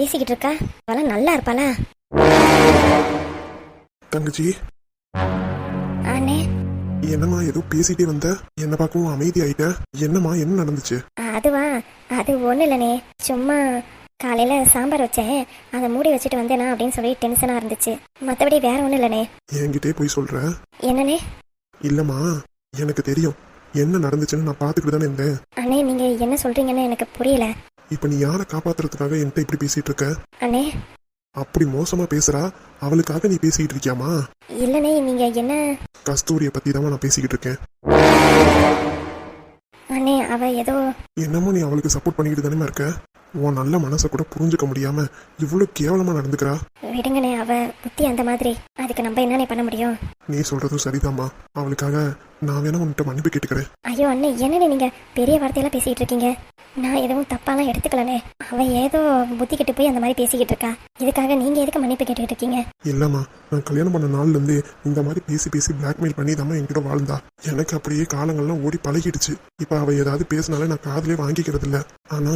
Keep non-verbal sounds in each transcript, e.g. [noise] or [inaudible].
பேசிக்கிட்டு இருக்கா அவெல்லாம் நல்லா இருப்பாளா? தங்கச்சி. அண்ணே என்னம்மா ஏதோ பேசிட்டே வந்த? என்ன பார்க்கவும் அமைதி ஆயிட்ட. என்னம்மா என்ன நடந்துச்சு? அதுவா? அது ஒன்றும் இல்லைண்ணே சும்மா காலையில் சாம்பார் வச்சேன். அதை மூடி வச்சுட்டு வந்தேனா அப்படின்னு சொல்லி டென்ஷனாக இருந்துச்சு. மற்றபடி வேற ஒன்றும் இல்லைண்ணே என்கிட்டே போய் சொல்ற. என்னண்ணே இல்லம்மா எனக்கு தெரியும். என்ன நடந்துச்சுன்னு நான் பார்த்துக்கிட்டு தானே இருந்தேன். அண்ணே நீங்கள் என்ன சொல்கிறீங்கன்னு எனக்கு புரியல. இப்போ நீ யாரை காப்பாத்துறதுக்காக என்கிட்ட இப்படி பேசிட்டு இருக்க? அண்ணே. அப்படி மோசமா பேசுறா? அவளுக்காக நீ பேசிக்கிட்டு இருக்கியாமா இல்லைண்ணே நீங்கள் என்ன? கஸ்தூரிய பத்தி தான் நான் பேசிக்கிட்டு இருக்கேன். அண்ணே அவ ஏதோ என்னமோ நீ அவளுக்கு சப்போர்ட் பண்ணிக்கிட்டு தானே இருக்க? உன் நல்ல மனசை கூட புரிஞ்சுக்க முடியாம இவ்வளவு கேவலமா நடந்துக்கிறா? விடுங்கண்ணே அவ புத்தி அந்த மாதிரி. அதுக்கு நம்ம என்னண்ணே பண்ண முடியும்? நீ சொல்றதும் சரிதாம்மா. அவளுக்காக நான் வேணா உன்கிட்ட மன்னிப்பு கேட்டுக்கிறேன். ஐயோ அண்ணே என்னண்ணே நீங்க பெரிய வார்த்தையெல்லாம் பேசிட்டு இருக்கீங்க? நான் எதுவும் தப்பாலாம் எடுத்துக்கலனே அவ ஏதோ புத்தி கெட்டு போய் அந்த மாதிரி பேசிக்கிட்டு இருக்கா. இதுக்காக நீங்க எதுக்கு மன்னிப்பு கேட்டுக்கிட்டு இருக்கீங்க? இல்லம்மா நான் கல்யாணம் பண்ண நாள்ல இருந்து இந்த மாதிரி பேசி பேசி பிளாக்மெயில் பண்ணி தான் என்கிட்ட வாழ்ந்தா. எனக்கு அப்படியே காலங்கள்லாம் ஓடி பழகிடுச்சு. இப்ப அவ ஏதாவது பேசினாலே நான் காதுலயே வாங்கிக்கிறது இல்ல ஆனா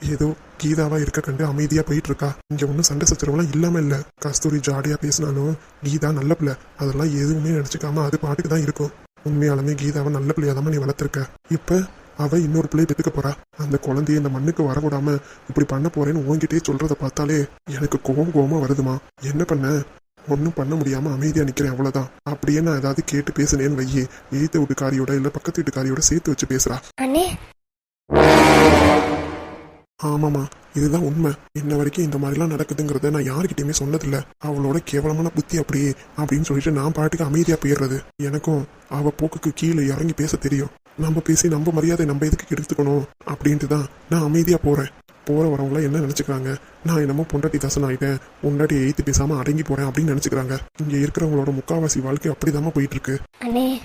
ஏதோ கீதாவா இருக்க கண்டு அமைதியா போயிட்டு இருக்கா இங்க ஒன்றும் சண்டை சச்சரவுலாம் இல்லாம இல்ல. கஸ்தூரி ஜாலியா பேசினாலும் கீதா நல்ல பிள்ளை. அதெல்லாம் எதுவுமே நினைச்சுக்காம அது பாட்டுக்கு தான் இருக்கும். உண்மையாலுமே கீதாவை நல்ல பிள்ளையாதாம நீ வளர்த்துருக்க. இப்ப அவ இன்னொரு பிள்ளைய பெத்துக்க போறா. அந்த குழந்தைய இந்த மண்ணுக்கு வரவிடாம இப்படி பண்ண போறேன்னு உன்கிட்டயே சொல்றத பார்த்தாலே எனக்கு கோவம் கோவமா வருதுமா என்ன பண்ண? ஒன்றும் பண்ண முடியாமல் அமைதியாக நிற்கிறேன் அவ்வளோதான் அப்படியே நான் ஏதாவது கேட்டு பேசுனேன்னு வையே எய்த்த வீட்டுக்காரியோட இல்லை பக்கத்து வீட்டுக்காரியோட சேர்த்து வச்சு பேசுகிறா அண்ணே. ஆமாமா இதுதான் உண்மை. இன்ன வரைக்கும் இந்த மாதிரிலாம் நடக்குதுங்கிறத நான் யாருக்கிட்டயுமே சொன்னதில்ல. அவளோட கேவலமான புத்தி அப்படியே அப்படின்னு சொல்லிட்டு நான் பாட்டுக்கு அமைதியா போயிடுறது. எனக்கும் அவ போக்குக்கு கீழே இறங்கி பேச தெரியும். நம்ம பேசி நம்ம மரியாதை நம்ம எதுக்கு எடுத்துக்கணும் அப்படின்ட்டு தான் நான் அமைதியா போறேன். போற வரவங்களாம் என்ன நினைச்சுக்கிறாங்க? நான் என்னமோ பொண்டாட்டி தாசன் ஆயிட்டேன். பொண்டாட்டி எய்த்து பேசாம அடங்கி போறேன் அப்படின்னு நினைச்சுக்கிறாங்க. இங்க இருக்கிறவங்களோட முக்காவாசி வாழ்க்கை அப்படிதாம்மா போயிட்டு இருக்கு அண்ணே.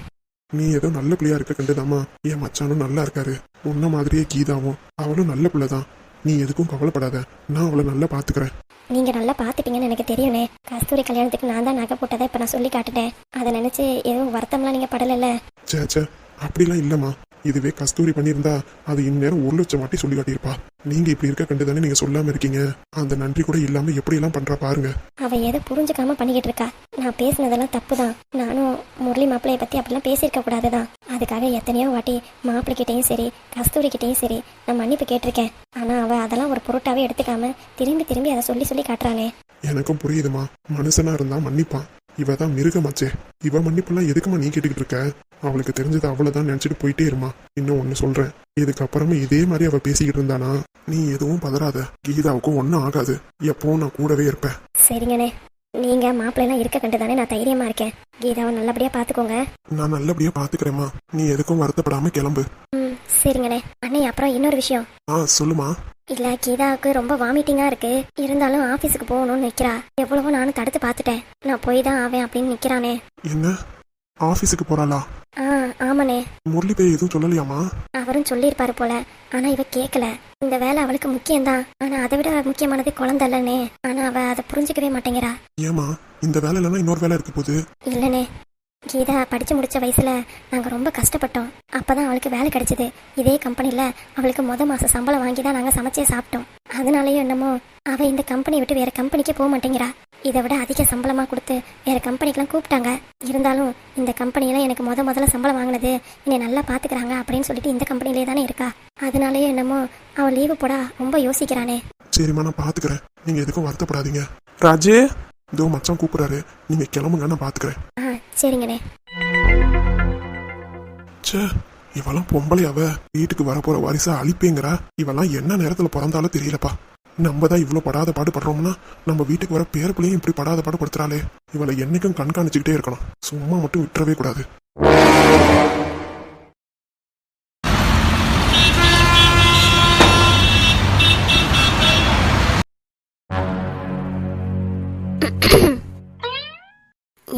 நீ ஏதோ நல்ல பிள்ளையா இருக்க கண்டுதாம்மா. என் மச்சானும் நல்லா இருக்காரு. உன்ன மாதிரியே கீதாவும் அவளும் நல்ல பிள்ளைதான். நீ எதுக்கும் கவலைப்படாத. நான் அவளை நல்லா பாத்துக்கிறேன். நீங்க நல்லா பாத்துப்பீங்கன்னு எனக்கு தெரியும்ண்ணே கஸ்தூரி கல்யாணத்துக்கு நான் தான் நகை போட்டதை இப்ப நான் சொல்லி காட்டுட்டேன். அதை நினைச்சு எதுவும் வருத்தம்லாம் நீங்க படலைல்ல? சே சே அப்படிலாம் இல்லம்மா. இதுவே கஸ்தூரி பண்ணியிருந்தா அது இந்நேரம் ஒரு லட்சம் வாட்டி சொல்லி காட்டியிருப்பா நீங்க இப்படி இருக்க கண்டு தானே நீங்க சொல்லாம இருக்கீங்க. அந்த நன்றி கூட இல்லாம எப்படி எல்லாம் பண்றா பாருங்க. அவ எதை புரிஞ்சுக்காம பண்ணிக்கிட்டு இருக்கா. நான் பேசினதெல்லாம் தப்பு தான் நானும் முரளி மாப்பிள்ளைய பத்தி அப்படிலாம் பேசியிருக்க கூடாதுதான். அதுக்காக எத்தனையோ வாட்டி மாப்பிள்ளைகிட்டையும் சரி கஸ்தூரி கிட்டயும் சரி நான் மன்னிப்பு கேட்டிருக்கேன். ஆனா அவ அதெல்லாம் ஒரு பொருட்டாவே எடுத்துக்காம திரும்பி திரும்பி அதை சொல்லி சொல்லி காட்டுறானே. எனக்கும் புரியுதுமா. மனுஷனா இருந்தா மன்னிப்பான். இவ தான் மிருகமாச்சே. இவ மன்னிப்பெல்லாம் எதுக்குமா நீ கேட்டுக்கிட்டு இருக்க? அவளுக்கு தெரிஞ்சது அவ்வளவுதான் நினைச்சிட்டு போயிட்டே இருமா. இன்னும் ஒண்ணு சொல்றேன். இதுக்கப்புறமா இதே மாதிரி அவ பேசிக்கிட்டு இருந்தானா? நீ எதுவும் பதறாத. கீதாவுக்கும் ஒன்னும் ஆகாது. எப்பவும் நான் கூடவே இருப்பேன். சரிங்கண்ணே. நீங்க மாப்பிள்ளைலாம் இருக்க கண்டு தானே நான் தைரியமா இருக்கேன். கீதாவை நல்லபடியா பாத்துக்கோங்க. நான் நல்லபடியா பாத்துக்கிறேம்மா. நீ எதுக்கும் வருத்தப்படாம கிளம்பு. ம் சரிங்கண்ணே. அண்ணே அப்புறம் இன்னொரு விஷயம். ஆ சொல்லுமா. இல்ல கீதாவுக்கு ரொம்ப வாமிட்டிங்கா இருக்கு. இருந்தாலும் ஆபீஸுக்கு போகணும்னு நிக்கிறா. எவ்வளவோ நானும் தடுத்து பார்த்துட்டேன். நான் போய் தான் ஆவேன் அப்படின்னு நிக்கிறானே. என்ன? ஆபீஸுக்கு போறாளா? ஆ ஆமாண்ணே. முரளி பேர் எதுவும் சொல்லலையாமா அவரும் சொல்லியிருப்பாரு போல. ஆனா இவ கேட்கல இந்த வேலை அவளுக்கு முக்கியம்தான். ஆனா அதை விட முக்கியமானது குழந்தை இல்லனே ஆனா அவ அதை புரிஞ்சுக்கவே மாட்டேங்கிறா. ஏமா இந்த வேலை இல்லைன்னா இன்னொரு வேலை இருக்க போகுது? இல்லனே கீதா படிச்சு முடிச்ச வயசுல நாங்க ரொம்ப கஷ்டப்பட்டோம். அப்பதான் அவளுக்கு வேலை கிடைச்சது. இதே கம்பெனில அவளுக்கு முத மாச சம்பளம் வாங்கி தான் நாங்க சமைச்சே சாப்பிட்டோம். அதனாலயும் என்னமோ அவ இந்த கம்பெனி விட்டு வேற கம்பெனிக்கு போக மாட்டேங்கிறா. இதை விட அதிக சம்பளமா கொடுத்து வேற கம்பெனிக்கெல்லாம் கூப்பிட்டாங்க. இருந்தாலும் இந்த கம்பெனியெல்லாம் எனக்கு முத முதல்ல சம்பளம் வாங்கினது என்னை நல்லா பாத்துக்கிறாங்க அப்படின்னு சொல்லிட்டு இந்த கம்பெனிலே தானே இருக்கா. அதனாலயே என்னமோ அவன் லீவு போடா ரொம்ப யோசிக்கிறானே. சரிம்மா நான் பாத்துக்கிறேன். நீங்க எதுக்கும் வருத்தப்படாதீங்க. ராஜு. இதோ மச்சான் கூப்பிடுறாரு. நீங்க கிளம்புங்க நான் பாத்துக்கிறேன். ஆ சரிங்கண்ணே. ச்சே இவெல்லாம் பொம்பளை அவ வீட்டுக்கு வரப்போற வாரிசா அழிப்பேங்கிறா. இவெல்லாம் என்ன நேரத்துல பிறந்தாலும் தெரியலப்பா. நம்ம தான் இவ்வளவு படாத பாடு படுறோம்னா நம்ம வீட்டுக்கு வர பேர பிள்ளையும் இப்படி படாத பாடு படுத்துறாளே. இவளை என்னைக்கும் கண்காணிச்சுக்கிட்டே இருக்கணும். சும்மா மட்டும் விட்டுறவே கூடாது.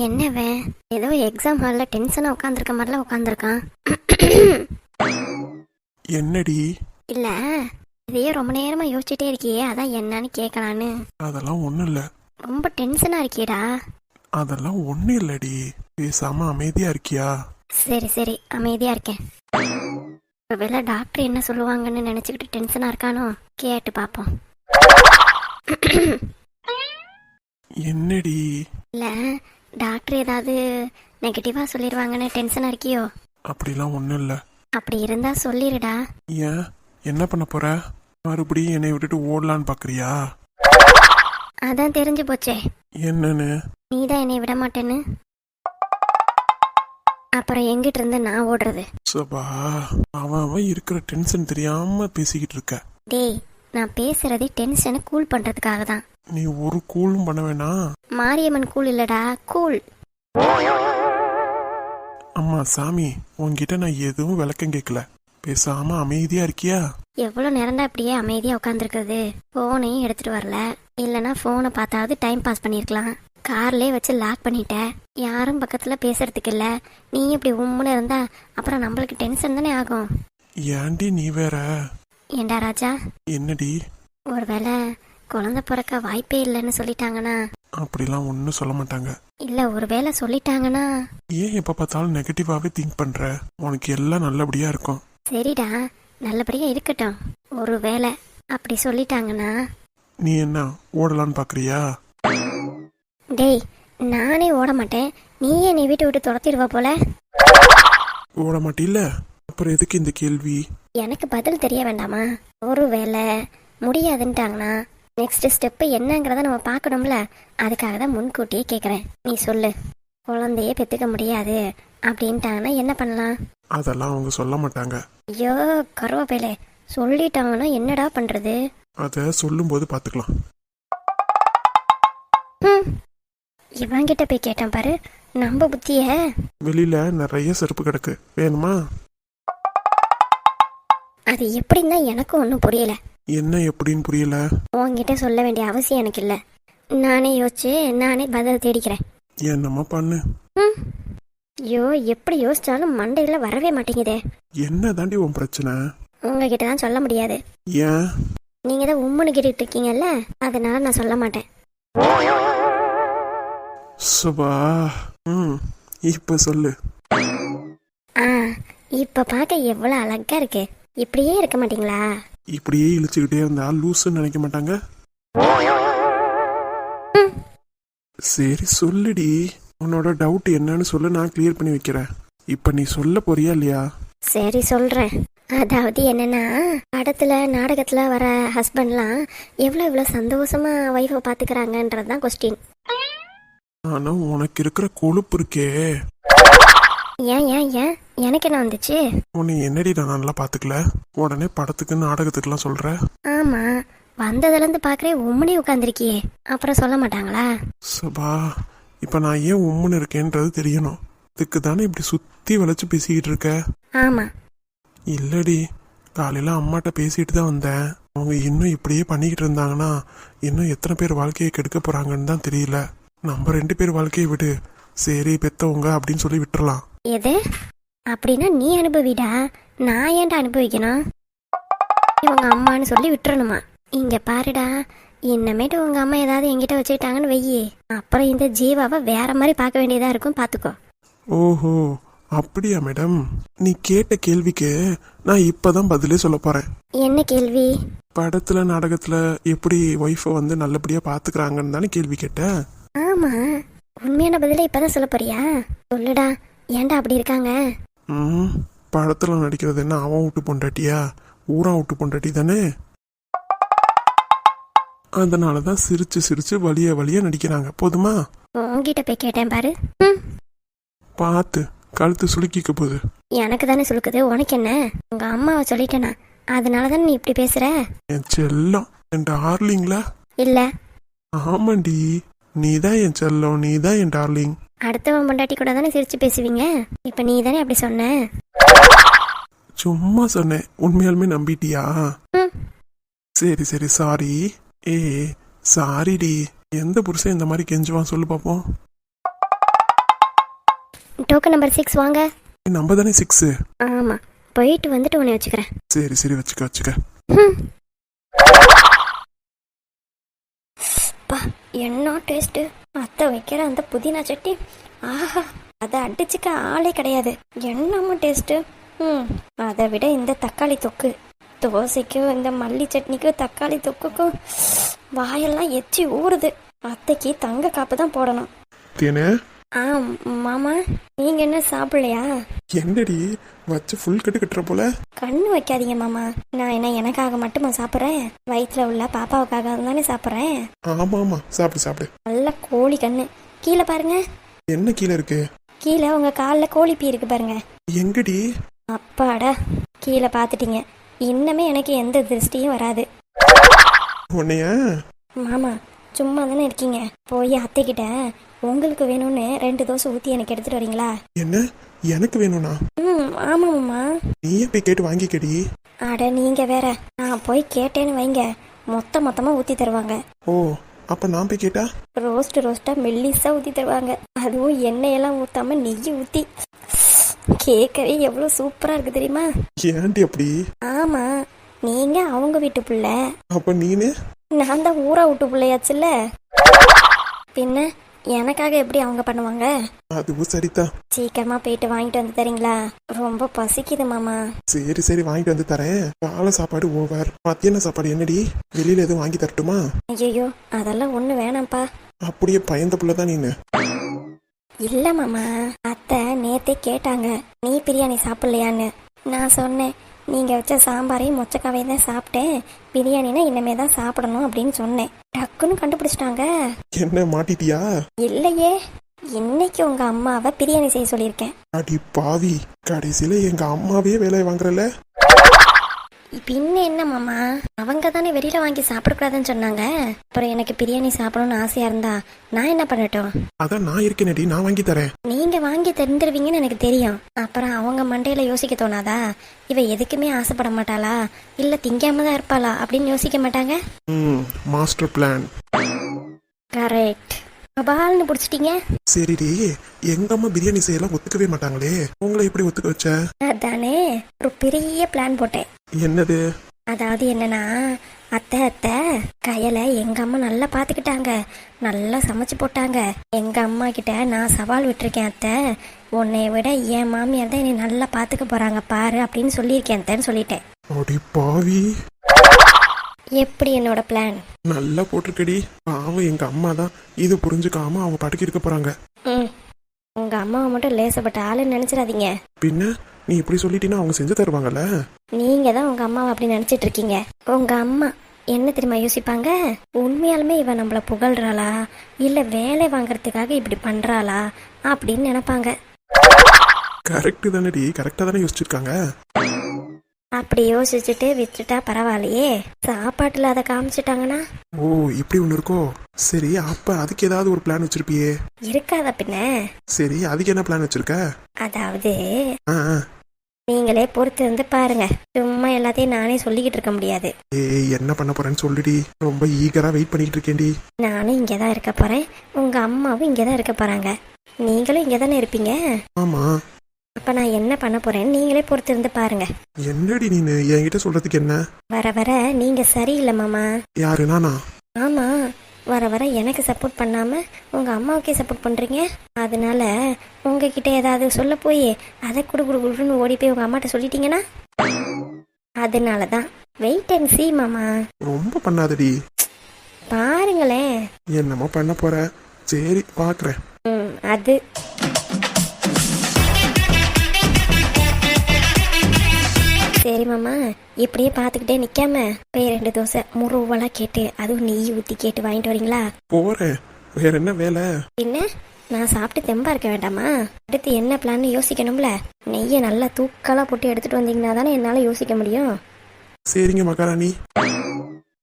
என்னவன் ஏதோ எக்ஸாம் ஹாலில் டென்ஷனாக உட்காந்துருக்க மாதிரிலாம் உட்காந்துருக்கான் என்னடி? இல்ல இதையே ரொம்ப நேரமா யோசிச்சுட்டே இருக்கியே அதான் என்னன்னு கேட்கலான்னு அதெல்லாம் ஒண்ணும் இல்ல. ரொம்ப டென்ஷனா இருக்கியேடா. அதெல்லாம் ஒண்ணும் இல்லடி. பேசாம அமைதியா இருக்கியா? சரி சரி அமைதியா இருக்கேன். ஒருவேளை டாக்டர் என்ன சொல்லுவாங்கன்னு நினச்சிக்கிட்டு டென்ஷனாக இருக்கானோ கேட்டு பார்ப்போம் என்னடி? இல்லை டாக்டர் ஏதாவது நெகட்டிவாக சொல்லிடுவாங்கன்னு டென்ஷனாக இருக்கியோ? அப்படிலாம் ஒன்றும் இல்லை. அப்படி இருந்தால் சொல்லிடுடா ஏன்? என்ன பண்ண போற? மறுபடியும் என்னை விட்டுட்டு ஓடலான்னு பார்க்கறியா அதான் தெரிஞ்சு போச்சே. என்னன்னு? நீ தான் என்னை விட மாட்டேன்னு? அப்புறம் எங்கிட்ட இருந்து நான் ஓடுறது? சபா அவன் அவன் இருக்கிற டென்ஷன் தெரியாம பேசிக்கிட்டு இருக்க. டேய் நான் பேசுறதே டென்ஷனை கூல் பண்ணுறதுக்காக தான் நீ ஒரு கூலும் பண்ண வேணாம் மாரியம்மன் கூல் இல்லடா கூல். அம்மா சாமி உன்கிட்ட நான் எதுவும் விளக்கம் கேட்கல. பேசாம அமைதியா இருக்கியா? எவ்வளோ நேரம் இப்படியே அமைதியாக உட்காந்துருக்குறது ஃபோனையும் எடுத்துட்டு வரல. இல்லைன்னா ஃபோனை பார்த்தாவது டைம் பாஸ் பண்ணியிருக்கலாம் கார்லயே வச்சு லாக் பண்ணிட்ட. யாரும் பக்கத்தில் பேசுறதுக்கு இல்லை. நீ இப்படி உம்முன்னு இருந்தா அப்புறம் நம்மளுக்கு டென்ஷன் தானே ஆகும். ஏன்டி நீ வேற? ஏண்டா ராஜா? என்னடி? ஒருவேளை குழந்தை பிறக்க வாய்ப்பே இல்லைன்னு சொல்லிட்டாங்கன்னா? அப்படிலாம் ஒன்றும் சொல்ல மாட்டாங்க. இல்லை ஒருவேளை சொல்லிட்டாங்கன்னா? ஏன் எப்போ பார்த்தாலும் நெகட்டிவாகவே திங்க் பண்ற? உனக்கு எல்லாம் நல்லபடியா இருக்கும். சரிடா நல்லபடியா இருக்கட்டும். ஒருவேளை அப்படி சொல்லிட்டாங்கன்னா? நீ என்ன ஓடலான்னு பார்க்கறியா டேய் நானே ஓட மாட்டேன். நீயே நீ வீட்டை விட்டு துரத்திடுவா போல. ஓட மாட்டில்ல? அப்புறம் எதுக்கு இந்த கேள்வி? எனக்கு பதில் தெரிய வேண்டாமா? ஒருவேளை முடியாதுன்ட்டாங்கன்னா நெக்ஸ்ட் ஸ்டெப்பு என்னங்கிறத நம்ம பார்க்கணும்ல. அதுக்காக தான் முன்கூட்டியே கேட்குறேன் நீ சொல்லு. குழந்தையே பெற்றுக்க முடியாது. அப்படின்ட்டாங்கன்னா என்ன பண்ணலாம்? அதெல்லாம் அவங்க சொல்ல மாட்டாங்க. ஐயோ கருவேப்பிலை. சொல்லிட்டாங்கன்னா என்னடா பண்ணுறது அதை சொல்லும்போது பார்த்துக்கலாம் ம் இவங்கிட்ட போய் கேட்டேன் பாரு. நம்ம புத்திய. வெளியில நிறைய செருப்பு கிடக்கு. வேணுமா? அது எப்படின்னா எனக்கும் ஒன்றும் புரியல. என்ன எப்படின்னு புரியல? உன்கிட்ட சொல்ல வேண்டிய அவசியம் எனக்கு இல்லை. நானே யோசிச்சு நானே பதில் தேடிக்கிறேன். என்னம்மா பண்ணு? ம். ஐயோ எப்படி யோசிச்சாலும் மண்டையில் வரவே மாட்டேங்குதே. என்ன தாண்டி உன் பிரச்சனை? உங்ககிட்ட தான் சொல்ல முடியாது. ஏன்? நீங்கள் தான் உம்முன்னு கேட்டுட்டு இருக்கீங்கல்ல அதனால நான் சொல்ல மாட்டேன். சுபா ம் இப்ப சொல்லு. ஆ இப்போ பார்க்க எவ்வளோ அழகா இருக்கு. இப்படியே இருக்க மாட்டீங்களா? இப்படியே இழுச்சுக்கிட்டே இருந்தா லூசுன்னு நினைக்க மாட்டாங்க. சரி சொல்லுடி. உன்னோட டவுட் என்னன்னு சொல்லு நான் கிளியர் பண்ணி வைக்கிறேன். இப்ப நீ சொல்ல போறியா இல்லையா? சரி சொல்கிறேன் அதாவது என்னன்னா படத்தில் நாடகத்தில் வர ஹஸ்பண்ட்லாம் எவ்வளோ எவ்வளோ சந்தோஷமா ஒய்ஃபை பார்த்துக்கிறாங்கன்றது தான் கொஸ்டின் ஆனா உனக்கு இருக்கிற கொழுப்பு இருக்கே. ஏன் ஏன் ஏன்? எனக்கு என்ன வந்துச்சு? உன்னை என்னடி நான் நல்லா பாத்துக்கல உடனே படத்துக்கு நாடகத்துக்குலாம் சொல்ற? ஆமாம் வந்ததுலேருந்து பார்க்குறேன் உம்முனே உட்காந்துருக்கியே அப்புறம் சொல்ல மாட்டாங்களா? சுபா இப்ப நான் ஏன் உம்முன்னு இருக்கேன்றது தெரியணும். இதுக்கு தானே இப்படி சுத்தி வளைச்சு பேசிக்கிட்டு இருக்க? ஆமாம் இல்லடி. காலையில அம்மாட்ட பேசிட்டு தான் வந்தேன். அவங்க இன்னும் இப்படியே பண்ணிக்கிட்டு இருந்தாங்கன்னா இன்னும் எத்தனை பேர் வாழ்க்கையை கெடுக்க போறாங்கன்னு தான் தெரியல. நம்ம ரெண்டு பேர் வாழ்க்கையை விடு. சரி பெத்தவங்க அப்படின்னு சொல்லி விட்டுறலாம். எது? அப்படின்னா நீ அனுபவிடா. நான் ஏன்டா அனுபவிக்கணும்? இவங்க அம்மான்னு சொல்லி விட்டுறணுமா? இங்க பாருடா. இன்னமேட்டு உங்க அம்மா ஏதாவது என்கிட்ட வச்சுக்கிட்டாங்கன்னு வெய்யி அப்புறம் இந்த ஜீவாவை வேற மாதிரி பார்க்க வேண்டியதா இருக்கும் பாத்துக்கோ ஓஹோ அப்படியா மேடம்? நீ கேட்ட கேள்விக்கு நான் இப்பதான் பதிலே சொல்ல போறேன். என்ன கேள்வி? படத்துல நாடகத்துல எப்படி ஒய்ஃபை வந்து நல்லபடியா பாத்துக்கிறாங்கன்னு தானே கேள்வி கேட்டேன். ஆமா. உண்மையான பதில இப்பதான் சொல்ல போறியா? சொல்லுடா. ஏன்டா அப்படி இருக்காங்க? ம் படத்துல நடிக்கிறது என்ன அவன் விட்டு பொண்டாட்டியா? ஊரா விட்டு பொண்டாட்டி தானே? அதனால தான் சிரிச்சு சிரிச்சு வலிய வலிய நடிக்கிறாங்க. போதுமா? உன்கிட்ட போய் கேட்டேன் பாரு. ம். பார்த்து கழுத்து சுளுக்கிக்க போகுது. எனக்கு தானே சுழுக்குது உனக்கு என்ன? உங்க அம்மாவை சொல்லிட்டேனா? அதனால தானே நீ இப்படி பேசுற? என் செல்லம். என் டார்லிங்ல. இல்ல. ஆமாண்டி. நீ தான் என் செல்லம் நீ தான் என் டார்லிங் அடுத்தவன் பொண்டாட்டி கூட தானே சிரிச்சு பேசுவீங்க? இப்ப நீ தானே அப்படி சொன்ன? சும்மா சொன்னேன் உண்மையாலுமே நம்பிட்டியா. சரி சரி சாரி ஏ சாரிடி எந்த புருஷன் இந்த மாதிரி கெஞ்சுவான் சொல்லு பார்ப்போம் டோக்கன் நம்பர் சிக்ஸ் வாங்க. நம்ம தானே சிக்ஸு ஆமா. போயிட்டு வந்துட்டு உன்னை வச்சுக்கிறேன். சரி சரி வச்சுக்க வச்சுக்க ம். பா என்ன டேஸ்ட்டு அத்தை வைக்கிற அந்த புதினா சட்னி ஆஹா அதை அடிச்சுக்க ஆளே கிடையாது. என்னமோ டேஸ்ட்டு ம் அதை விட இந்த தக்காளி தொக்கு. தோசைக்கும் இந்த மல்லி சட்னிக்கும் தக்காளி தொக்குக்கும் வாயெல்லாம் எச்சி ஊறுது. அத்தைக்கு தங்க காப்பு தான் போடணும். ஆ மாமா நீங்க என்ன சாப்பிடலையா? என்னடி வச்சு ஃபுல் கட்டு கட்டுற போல? கண்ணு வைக்காதீங்க மாமா. நான் என்ன எனக்காக மட்டுமா சாப்பிட்றேன்? வயிற்றுல உள்ள பாப்பாவுக்காக தானே சாப்பிட்றேன்? ஆமா ஆமா. சாப்பிடு சாப்பிடு. நல்ல கோழி கண்ணு. கீழே பாருங்க. என்ன கீழே இருக்கு? கீழே உங்க காலில் கோழி பீ இருக்கு பாருங்க. எங்கடி? அப்பாடா. கீழே பார்த்துட்டீங்க இன்னமே எனக்கு எந்த திருஷ்டியும் வராது. உன்னைய? மாமா சும்மா தானே இருக்கீங்க. போய் அத்தைக்கிட்ட உங்களுக்கு வேணும்னு ரெண்டு தோசை ஊற்றி எனக்கு எடுத்துட்டு வரீங்களா? என்ன? எனக்கு வேணும்னா? ம் ஆமாம்மா நீயே போய் கேட்டு வாங்கிக்கடி. அட நீங்கள் வேற. நான் போய் கேட்டேன்னு வைங்க. மொத்த மொத்தமாக ஊற்றி தருவாங்க. ஓ அப்ப நான் போய் கேட்டா? ரோஸ்ட் ரோஸ்ட்டாக மெல்லிஸாக ஊற்றி தருவாங்க. அதுவும் எண்ணெயெல்லாம் ஊற்றாம நெய் ஊற்றி கேட்கவே எவ்வளோ சூப்பராக இருக்குது தெரியுமா? ஏன்டி அப்படி? ஆமாம் நீங்கள் அவங்க வீட்டு பிள்ளை. அப்ப நீனு? நான் தான் ஊரா விட்டு பிள்ளையாச்சுல்ல. பின்ன எனக்காக எப்படி அவங்க பண்ணுவாங்க? அதுவும் சரிதான். சீக்கிரமா போயிட்டு வாங்கிட்டு வந்து தரீங்களா? ரொம்ப பசிக்குது மாமா. சரி சரி வாங்கிட்டு வந்து தரேன். காலை சாப்பாடு ஓவர் மத்தியான சாப்பாடு என்னடி? வெளியில எதுவும் வாங்கி தரட்டுமா? ஐயோ அதெல்லாம் ஒண்ணு வேணாம்ப்பா. அப்படியே பயந்த புள்ள தான் நீனு. இல்ல மாமா. அத்தை நேத்தே கேட்டாங்க நீ பிரியாணி சாப்பிடலையான்னு? நான் சொன்னேன் நீங்க வச்ச சாம்பாரையும் மொச்சக்காவையும் தான் சாப்பிட்டேன். பிரியாணினா இனிமே தான் சாப்பிடணும் அப்படின்னு சொன்னேன். டக்குன்னு கண்டுபிடிச்சிட்டாங்க. என்ன மாட்டிட்டியா? இல்லையே. இன்னைக்கு உங்க அம்மாவை பிரியாணி செய்ய சொல்லியிருக்கேன். அடி பாவி கடைசியில எங்க அம்மாவே வேலையை வாங்குறல? பின்ன என்ன மாமா? அவங்க தானே வெளியில வாங்கி சாப்பிடக்கூடாதுன்னு சொன்னாங்க. அப்புறம் எனக்கு பிரியாணி சாப்பிடணும்னு ஆசையா இருந்தா நான் என்ன பண்ணட்டும்? அதான் நான் இருக்கேனடி நான் வாங்கி தரேன். நீங்க வாங்கி தந்துருவீங்கன்னு எனக்கு தெரியும். அப்புறம் அவங்க மண்டையில யோசிக்க தோணாதா? இவ எதுக்குமே ஆசைப்பட மாட்டாளா? இல்ல திங்காம தான் இருப்பாளா? அப்படின்னு யோசிக்க மாட்டாங்க? ம் மாஸ்டர் பிளான் கரெக்ட் கபால்னு பிடிச்சிட்டீங்க? சரிடி எங்க அம்மா பிரியாணி செய்யலாம் ஒத்துக்கவே மாட்டாங்களே. உங்களை எப்படி ஒத்துக்க வச்ச? அதானே ஒரு பெரிய பிளான் போட்டேன். என்னது? அதாவது என்னன்னா அத்தை அத்தை கையில எங்க அம்மா நல்லா பாத்துக்கிட்டாங்க. நல்லா சமைச்சு போட்டாங்க. எங்க அம்மா கிட்ட நான் சவால் விட்டுருக்கேன் அத்தை. உன்னை விட என் மாமியார் தான் என்னை நல்லா பாத்துக்க போறாங்க பாரு அப்படின்னு சொல்லியிருக்கேன் அத்தைன்னு சொல்லிட்டேன். அடி பாவி. எப்படி என்னோட பிளான் நல்லா போட்டிருக்கடி. பாவம் எங்க அம்மா தான் இது புரிஞ்சுக்காம அவங்க பாட்டுக்கு இருக்க போறாங்க. ம். உங்க அம்மாவை மட்டும் லேசப்பட்ட ஆளுன்னு நினைச்சிடாதீங்க. பின்ன? நீ இப்படி சொல்லிட்டீன்னா அவங்க செஞ்சு தருவாங்கல்ல? நீங்க தான் உங்க அம்மாவை அப்படி நினைச்சிட்டு இருக்கீங்க. உங்க அம்மா என்ன தெரியுமா யோசிப்பாங்க? உண்மையாலுமே இவ நம்மள புகழ்றாளா? இல்ல வேலை வாங்குறதுக்காக இப்படி பண்றாளா? அப்படின்னு நினைப்பாங்க. கரெக்டு தானடி. கரெக்டா தானே யோசிச்சிருக்காங்க. அப்படி யோசிச்சுட்டு விட்டுட்டா பரவாயில்லையே. சாப்பாட்டுல அதை காமிச்சிட்டாங்கன்னா? ஓ இப்படி ஒன்று இருக்கோ? சரி அப்ப அதுக்கு ஏதாவது ஒரு பிளான் வச்சிருப்பியே. இருக்காத பின்ன. சரி அதுக்கு என்ன பிளான் வச்சிருக்க? அதாவது ஆ ஆ. நீங்களே பொறுத்து இருந்து பாருங்க. சும்மா எல்லாத்தையும் நானே சொல்லிக்கிட்டு இருக்க முடியாது. ஏய் என்ன பண்ண போறேன்னு சொல்லுடி. ரொம்ப ஈகரா வெயிட் பண்ணிட்டு இருக்கேன்டி. நானும் இங்கே தான் இருக்க போறேன். உங்க அம்மாவும் இங்கே தான் இருக்க போறாங்க. நீங்களும் இங்கே தானே இருப்பீங்க? ஆமா. அப்ப நான் என்ன பண்ண போறேன்னு நீங்களே பொறுத்து இருந்து பாருங்க. என்னடி நீனு? என்கிட்ட சொல்றதுக்கு என்ன? வர வர நீங்க சரியில்லை மாமா. யாரு நானா? ஆமா. வர வர எனக்கு சப்போர்ட் பண்ணாம உங்க அம்மாவுக்கே சப்போர்ட் பண்றீங்க. அதனால உங்ககிட்ட ஏதாவது சொல்ல போய் அதை குடு குடு குடுன்னு ஓடி போய் உங்க அம்மாட்ட சொல்லிட்டீங்கன்னா? அதனால தான் வெயிட் அண்ட் see மாமா. ரொம்ப பண்ணாதடி. பாருங்களேன். என்னமோ பண்ண போற. சரி பாக்குறேன். ம் அது. மாமா இப்படியே பார்த்துக்கிட்டே நிக்காம போய் ரெண்டு தோசை முருவெல்லாம் கேட்டு அதுவும் நெய் ஊற்றி கேட்டு வாங்கிட்டு வரீங்களா? போறேன் வேற என்ன வேலை? என்ன? நான் சாப்பிட்டு தெம்பா இருக்க வேண்டாமா? அடுத்து என்ன பிளான் யோசிக்கணும்ல. நெய்யை நல்லா தூக்கலா போட்டு எடுத்துட்டு வந்தீங்கன்னா தானே என்னால யோசிக்க முடியும். சரிங்க மகாராணி.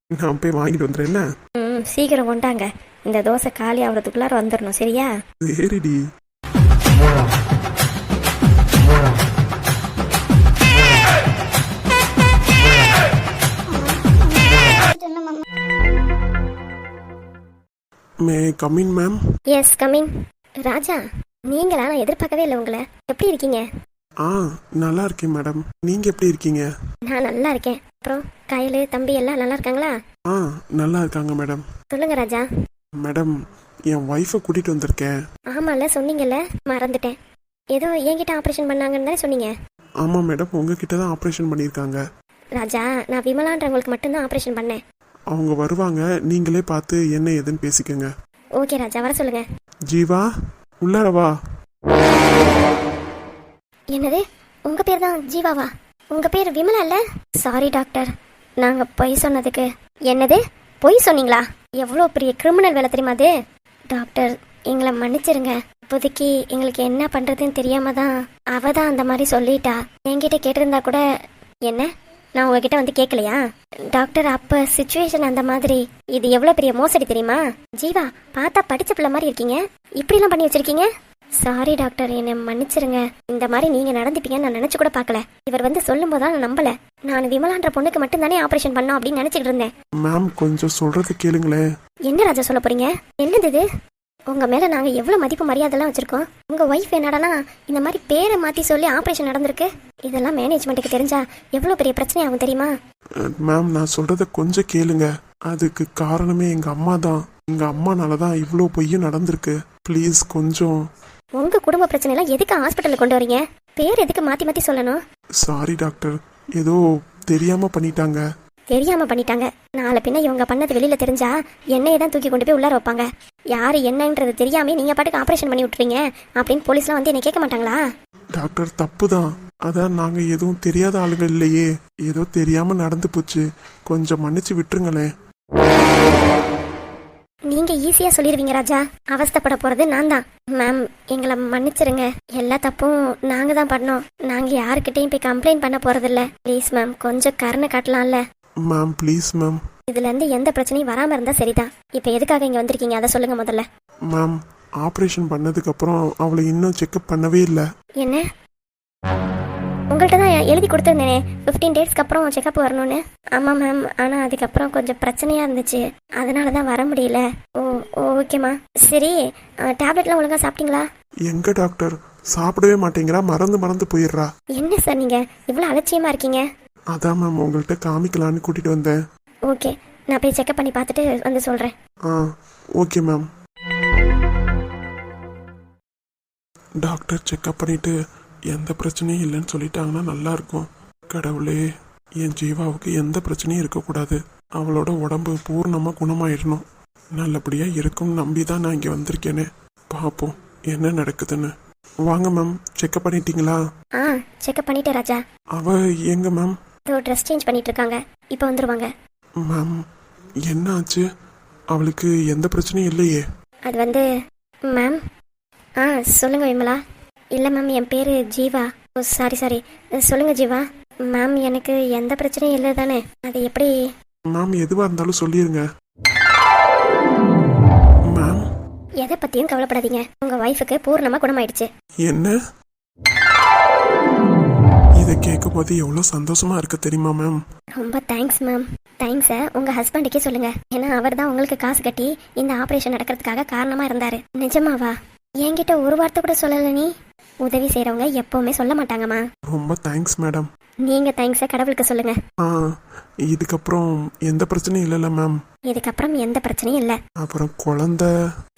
நான் போய் வாங்கிட்டு வந்துடுறேன் என்ன? ம் சீக்கிரம் கொண்டாங்க. இந்த தோசை காலி ஆகிறதுக்குள்ளார வந்துடணும் சரியா? சரிடி. May come in ma'am yes coming Raja நீங்களா? நான் எதிர்பார்க்கவே இல்லை உங்களை. எப்படி இருக்கீங்க? ஆ நல்லா இருக்கேன் மேடம் நீங்க எப்படி இருக்கீங்க? நான் நல்லா இருக்கேன். அப்புறம் கையலு தம்பி எல்லாம் நல்லா இருக்காங்களா? ஆ நல்லா இருக்காங்க மேடம் சொல்லுங்க ராஜா. மேடம் என் ஒய்ஃபை கூட்டிட்டு வந்திருக்கேன். ஆமால சொன்னீங்கல்ல. மறந்துட்டேன். ஏதோ என்கிட்ட ஆப்ரேஷன் பண்ணாங்கன்னு தானே சொன்னீங்க? ஆமாம் மேடம் உங்ககிட்ட தான் ஆப்ரேஷன் பண்ணியிருக்காங்க. ராஜா நான் விமலான்றவங்களுக்கு மட்டும்தான் ஆப்ரேஷன் பண்ணேன். அவங்க வருவாங்க. நீங்களே பார்த்து என்ன ஏதுன்னு பேசிக்கோங்க. ஓகே ராஜா வர சொல்லுங்க. ஜீவா உள்ளார வா. என்னது? உங்க பேர் தான் ஜீவாவா? உங்க பேர் விமலா இல்ல? சாரி டாக்டர் நாங்க பொய் சொன்னதுக்கு. என்னது? பொய் சொன்னீங்களா? எவ்வளோ பெரிய கிரிமினல் வேலை தெரியுமா அது? டாக்டர் எங்களை மன்னிச்சிருங்க. இப்போதைக்கு எங்களுக்கு என்ன பண்றதுன்னு தெரியாம தான் அவ தான் அந்த மாதிரி சொல்லிட்டா. என்கிட்ட கேட்டிருந்தா கூட என்ன? நான் உங்ககிட்ட வந்து கேட்கலையா டாக்டர் அப்ப சுச்சுவேஷன் அந்த மாதிரி இது எவ்வளோ பெரிய மோசடி தெரியுமா? ஜீவா பார்த்தா படிச்ச பிள்ளை மாதிரி இருக்கீங்க. இப்படிலாம் பண்ணி வச்சிருக்கீங்க? சாரி டாக்டர் என்னை மன்னிச்சிருங்க. இந்த மாதிரி நீங்க நடந்துப்பீங்கன்னு நான் நினைச்சு கூட பார்க்கல. இவர் வந்து சொல்லும் போது நான் நம்பல. நான் விமலான்ற பொண்ணுக்கு மட்டும் தானே ஆபரேஷன் பண்ணோம் அப்படின்னு நினைச்சிட்டு இருந்தேன். மேம் கொஞ்சம் சொல்றது கேளுங்களேன். என்ன ராஜா சொல்ல போறீங்க? என்னது இது? உங்க மேல நாங்க எவ்வளவு மதிப்பு மரியாதைலாம் வச்சிருக்கோம்? உங்க ஒய்ஃப் என்னடானா இந்த மாதிரி பேரை மாத்தி சொல்லி ஆபரேஷன் நடந்திருக்கு. இதெல்லாம் மேனேஜ்மெண்ட்டுக்கு தெரிஞ்சா எவ்வளவு பெரிய பிரச்சனை ஆகும் தெரியுமா? மேம் நான் சொல்றத கொஞ்சம் கேளுங்க. அதுக்கு காரணமே எங்க அம்மா தான். எங்க அம்மானால தான் இவ்வளோ பொய்யும் நடந்திருக்கு. ப்ளீஸ் கொஞ்சம். உங்க குடும்ப பிரச்சனை எல்லாம் எதுக்கு ஹாஸ்பிட்டலுக்கு கொண்டு வரீங்க? பேர் எதுக்கு மாத்தி மாத்தி சொல்லணும்? சாரி டாக்டர் ஏதோ தெரியாம பண்ணிட்டாங்க. தெரியாம பண்ணிட்டாங்க. நாளை பின்ன இவங்க பண்ணது வெளியில தெரிஞ்சா என்னைய தான் தூக்கி கொண்டு போய் உள்ளார வைப்பாங்க. யாரு என்னன்றது தெரியாம நீங்க பாட்டுக்கு ஆபரேஷன் பண்ணி விட்டுறீங்க அப்படின்னு போலீஸ்லாம் வந்து என்ன கேட்க மாட்டாங்களா? டாக்டர் தப்பு தான் அதான் நாங்க எதுவும் தெரியாத ஆளுங்க இல்லையே. ஏதோ தெரியாம நடந்து போச்சு. கொஞ்சம் மன்னிச்சு விட்டுருங்களேன். நீங்க ஈஸியா சொல்லிடுவீங்க ராஜா. அவஸ்தைப்பட போறது நான் தான். மேம் எங்களை மன்னிச்சிருங்க. எல்லா தப்பும் நாங்க தான் பண்ணோம். நாங்க யாருக்கிட்டையும் போய் கம்ப்ளைண்ட் பண்ண போறதில்ல. ப்ளீஸ் மேம் கொஞ்சம் கருணை காட்டலாம்ல. மேம் ப்ளீஸ் மேம் இதுல இருந்து எந்த பிரச்சனையும் வராம இருந்தா சரிதான். இப்ப எதுக்காக இங்க வந்திருக்கீங்க? அதை சொல்லுங்க முதல்ல. மேம் ஆப்ரேஷன் பண்ணதுக்கு அப்புறம் அவளை இன்னும் செக்அப் பண்ணவே இல்லை. என்ன? உங்கள்கிட்ட தான் எழுதி கொடுத்துருந்தேனே. ஃபிஃப்டீன் டேஸ்க்கு அப்புறம் செக்கப் வரணும்னு. ஆமாம் மேம் ஆனால் அதுக்கப்புறம் கொஞ்சம் பிரச்சனையாக இருந்துச்சு. அதனால தான் வர முடியல. ஓ ஓகேம்மா சரி டேப்லெட்லாம் ஒழுங்காக சாப்பிட்டீங்களா? எங்க டாக்டர் சாப்பிடவே மாட்டேங்கிறா. மறந்து மறந்து போயிடுறா. என்ன சார் நீங்கள் இவ்வளோ அலட்சியமாக இருக்கீங்க. அதான் மேம் உங்கள்கிட்ட காமிக்கலான்னு கூட்டிட்டு வந்தேன். ஓகே நான் போய் செக்அப் பண்ணி பார்த்துட்டு வந்து சொல்கிறேன் ஆ ஓகே மேம் டாக்டர் செக்அப் பண்ணிட்டு எந்த பிரச்சனையும் இல்லைன்னு சொல்லிட்டாங்கன்னா நல்லா இருக்கும். கடவுளே என் ஜீவாவுக்கு எந்த பிரச்சனையும் இருக்கக்கூடாது. அவளோட உடம்பு பூர்ணமாக குணமாயிடணும். நல்லபடியாக இருக்கும்னு நம்பி தான் நான் இங்கே வந்திருக்கேனே. பார்ப்போம் என்ன நடக்குதுன்னு. வாங்க மேம் செக்அப் பண்ணிட்டீங்களா? ஆ செக்அப் பண்ணிட்டேன் ராஜா. அவ எங்க மேம் இதோ ட்ரெஸ் சேஞ்ச் பண்ணிட்டு இருக்காங்க இப்போ வந்துருவாங்க. மேம் என்ன ஆச்சு அவளுக்கு எந்த பிரச்சனையும் இல்லையே. அது வந்து மேம் ஆ சொல்லுங்க விமலா. இல்லை மேம் என் பேர் ஜீவா. ஓ சாரி சாரி சொல்லுங்க ஜீவா. மேம் எனக்கு எந்த பிரச்சனையும் இல்லை தானே. அது எப்படி? மேம் எதுவாக இருந்தாலும் சொல்லிருங்க. மேம் எதை பற்றியும் கவலைப்படாதீங்க. உங்கள் ஒய்ஃபுக்கு பூர்ணமாக குணமாயிடுச்சு. என்ன? இதை கேட்கும் போது எவ்வளோ சந்தோஷமா இருக்கு தெரியுமா மேம் ரொம்ப தேங்க்ஸ் மேம் தேங்க்ஸை உங்கள் ஹஸ்பண்டுக்கே சொல்லுங்கள் ஏன்னா அவர் தான் உங்களுக்கு காசு கட்டி இந்த ஆப்ரேஷன் நடக்கிறதுக்காக காரணமாக இருந்தார். நிஜமாவா? என்கிட்ட ஒரு வார்த்தை கூட சொல்லலை நீ. உதவி செய்கிறவங்க எப்போவுமே சொல்ல மாட்டாங்கம்மா. ரொம்ப தேங்க்ஸ் மேடம் நீங்கள் தேங்க்ஸை கடவுளுக்கு சொல்லுங்கள் ஆ இதுக்கப்புறம் எந்த பிரச்சனையும் இல்லைல்ல மேம் இதுக்கப்புறம் எந்த பிரச்சனையும் இல்லை. அப்புறம் குழந்த.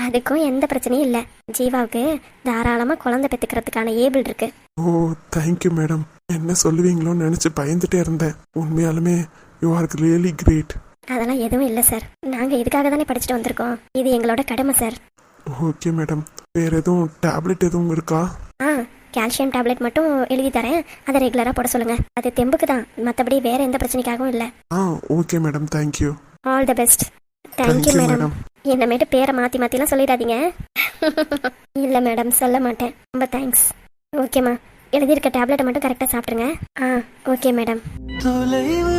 அதுக்கும் எந்த பிரச்சனையும் இல்லை. ஜீவாவுக்கு தாராளமாக குழந்தை பெற்றுக்கிறதுக்கான ஏபிள் இருக்கு. ஓ தேங்க்யூ மேடம் என்ன சொல்லுவீங்களோன்னு நினச்சி பயந்துட்டே இருந்தேன். உண்மையாலுமே யூ ஆர் ரியலி கிரேட் அதெல்லாம் எதுவும் இல்லை சார் நாங்கள் இதுக்காக தானே படிச்சுட்டு வந்திருக்கோம். இது எங்களோட கடமை சார் ஓகே மேடம் வேற எதுவும் டேப்லெட் எதுவும் இருக்கா? கால்சியம் டேப்லெட் மட்டும் எழுதி தரேன். அதை ரெகுலராக போட சொல்லுங்கள் அது தெம்புக்கு தான். மற்றபடி வேற எந்த பிரச்சனைக்காகவும் இல்லை. ஆ okay madam thank you all the best thank you thank you madam madam என்னமேட்டு பேரை மாற்றி மாற்றிலாம் சொல்லிடாதீங்க. [laughs] இல்லை மேடம் சொல்ல மாட்டேன். ரொம்ப தேங்க்ஸ் ஓகேம்மா எழுதியிருக்க டேப்லெட்டை மட்டும் கரெக்டாக சாப்பிட்ருங்க ஆ ஓகே மேடம் தொலைவு